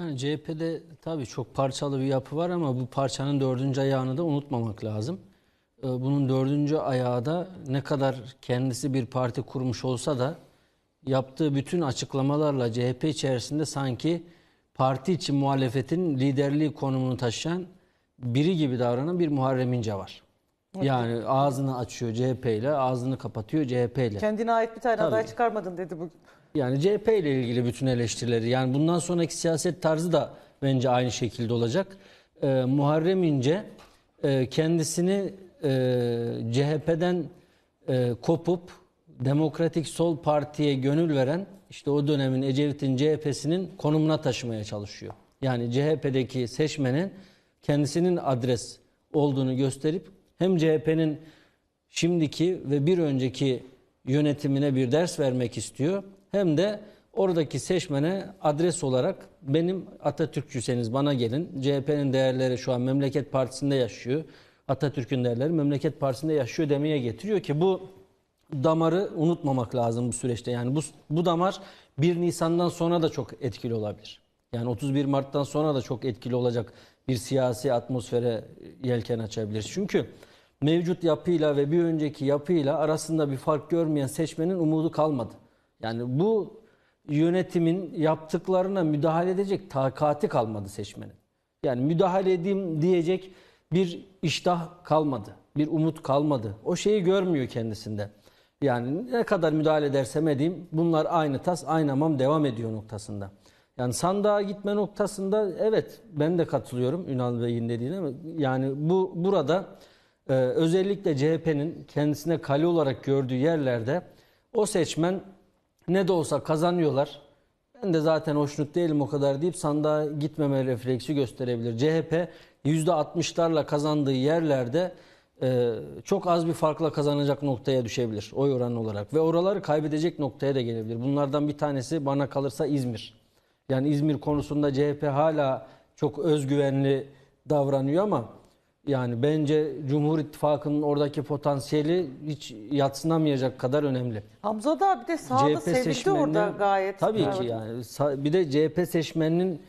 Yani CHP'de tabii çok parçalı bir yapı var ama bu parçanın dördüncü ayağını da unutmamak lazım. Ee, Bunun dördüncü ayağı da ne kadar kendisi bir parti kurmuş olsa da yaptığı bütün açıklamalarla CHP içerisinde sanki parti için muhalefetin liderliği konumunu taşıyan biri gibi davranan bir Muharrem İnce var. Yani ağzını açıyor CHP ile, ağzını kapatıyor CHP ile. Kendine ait bir tane Tabii. aday çıkarmadın dedi bugün. Yani CHP ile ilgili bütün eleştirileri yani bundan sonraki siyaset tarzı da bence aynı şekilde olacak. Ee, Muharrem İnce e, kendisini e, CHP'den e, kopup Demokratik Sol Parti'ye gönül veren işte o dönemin Ecevit'in CHP'sinin konumuna taşımaya çalışıyor. Yani CHP'deki seçmenin kendisinin adres olduğunu gösterip hem CHP'nin şimdiki ve bir önceki yönetimine bir ders vermek istiyor. Hem de oradaki seçmene adres olarak benim Atatürkçüseniz bana gelin. CHP'nin değerleri şu an Memleket Partisi'nde yaşıyor. Atatürk'ün değerleri Memleket Partisi'nde yaşıyor demeye getiriyor ki bu damarı unutmamak lazım bu süreçte. Yani bu, bu damar 1 Nisan'dan sonra da çok etkili olabilir. Yani 31 Mart'tan sonra da çok etkili olacak bir siyasi atmosfere yelken açabilir. Çünkü mevcut yapıyla ve bir önceki yapıyla arasında bir fark görmeyen seçmenin umudu kalmadı. Yani bu yönetimin yaptıklarına müdahale edecek takati kalmadı seçmenin. Yani müdahale edeyim diyecek bir iştah kalmadı. Bir umut kalmadı. O şeyi görmüyor kendisinde. Yani ne kadar müdahale edersem edeyim bunlar aynı tas aynı hamam devam ediyor noktasında. Yani sandığa gitme noktasında evet ben de katılıyorum Ünal Bey'in dediğine yani bu burada e, özellikle CHP'nin kendisine kale olarak gördüğü yerlerde o seçmen ne de olsa kazanıyorlar. Ben de zaten hoşnut değilim o kadar deyip sandığa gitmeme refleksi gösterebilir. CHP %60'larla kazandığı yerlerde e, çok az bir farkla kazanacak noktaya düşebilir oy oranı olarak. Ve oraları kaybedecek noktaya da gelebilir. Bunlardan bir tanesi bana kalırsa İzmir. Yani İzmir konusunda CHP hala çok özgüvenli davranıyor ama yani bence Cumhur İttifakı'nın oradaki potansiyeli hiç yatsınamayacak kadar önemli. Hamza da bir de sağda sevildi orada gayet. Tabii ki yani Sa- bir de CHP seçmeninin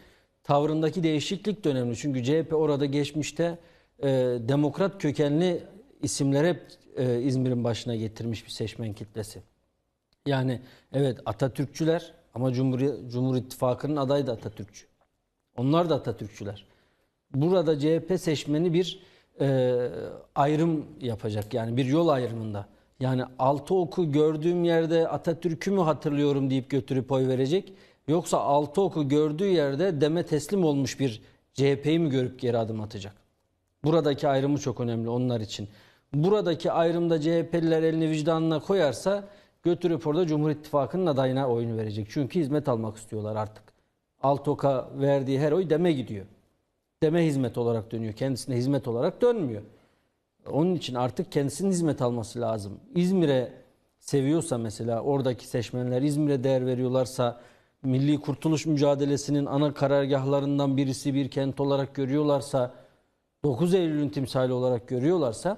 tavrındaki değişiklik de önemli. Çünkü CHP orada geçmişte e, demokrat kökenli isimler hep e, İzmir'in başına getirmiş bir seçmen kitlesi. Yani evet Atatürkçüler ama Cumhur, Cumhur İttifakı'nın adayı da Atatürkçü. Onlar da Atatürkçüler. Burada CHP seçmeni bir e, ayrım yapacak. Yani bir yol ayrımında. Yani altı oku gördüğüm yerde Atatürk'ü mü hatırlıyorum deyip götürüp oy verecek. Yoksa altı oku gördüğü yerde deme teslim olmuş bir CHP'yi mi görüp geri adım atacak? Buradaki ayrımı çok önemli onlar için. Buradaki ayrımda CHP'liler elini vicdanına koyarsa götürüp orada Cumhur İttifakı'nın adayına oyunu verecek. Çünkü hizmet almak istiyorlar artık. Altoka verdiği her oy deme gidiyor. Deme hizmet olarak dönüyor. Kendisine hizmet olarak dönmüyor. Onun için artık kendisinin hizmet alması lazım. İzmir'e seviyorsa mesela oradaki seçmenler İzmir'e değer veriyorlarsa Milli Kurtuluş Mücadelesi'nin ana karargahlarından birisi bir kent olarak görüyorlarsa 9 Eylül'ün timsali olarak görüyorlarsa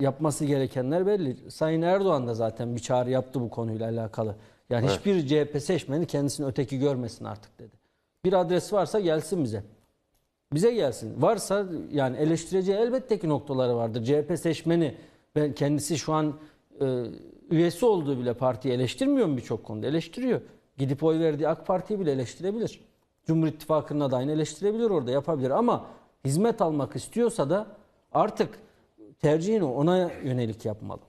yapması gerekenler belli. Sayın Erdoğan da zaten bir çağrı yaptı bu konuyla alakalı. Yani hiçbir CHP seçmeni kendisini öteki görmesin artık dedi. Bir adres varsa gelsin bize. Bize gelsin. Varsa yani eleştireceği elbette ki noktaları vardır. CHP seçmeni ben kendisi şu an e, üyesi olduğu bile partiyi eleştirmiyor mu birçok konuda? Eleştiriyor. Gidip oy verdiği AK Parti'yi bile eleştirebilir. Cumhur İttifakı'nın adayını eleştirebilir orada yapabilir ama hizmet almak istiyorsa da artık tercihini ona yönelik yapmalı.